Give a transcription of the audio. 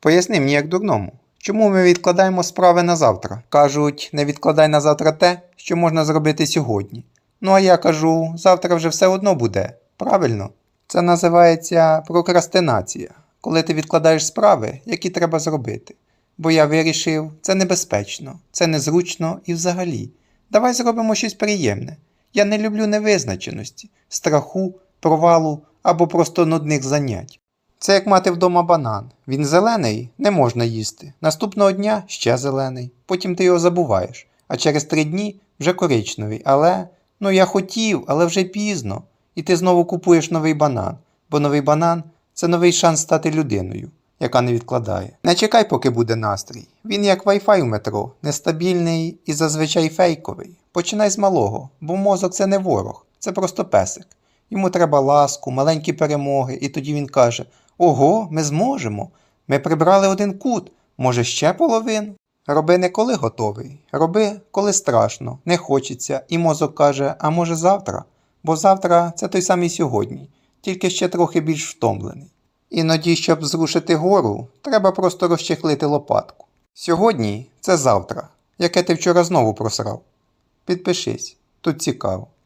Поясни мені як дурному. Чому ми відкладаємо справи на завтра? Кажуть, не відкладай на завтра те, що можна зробити сьогодні. Ну а я кажу, завтра вже все одно буде. Правильно? Це називається прокрастинація, коли ти відкладаєш справи, які треба зробити. Бо я вирішив, це небезпечно, це незручно і взагалі. Давай зробимо щось приємне. Я не люблю невизначеності, страху, провалу або просто нудних занять. Це як мати вдома банан. Він зелений, не можна їсти. Наступного дня ще зелений. Потім ти його забуваєш. А через три дні вже коричневий. Але ну я хотів, але вже пізно. І ти знову купуєш новий банан, бо новий банан це новий шанс стати людиною, яка не відкладає. Не чекай, поки буде настрій. Він як Wi-Fi у метро, нестабільний і зазвичай фейковий. Починай з малого, бо мозок це не ворог, це просто песик. Йому треба ласку, маленькі перемоги, і тоді він каже: Ого, ми зможемо. Ми прибрали один кут, може ще половину? Роби не коли готовий, роби, коли страшно, не хочеться, і мозок каже, а може завтра? Бо завтра це той самий сьогодні, тільки ще трохи більш втомлений. Іноді, щоб зрушити гору, треба просто розчехлити лопатку. Сьогодні це завтра, яке ти вчора знову просрав. Підпишись, тут цікаво.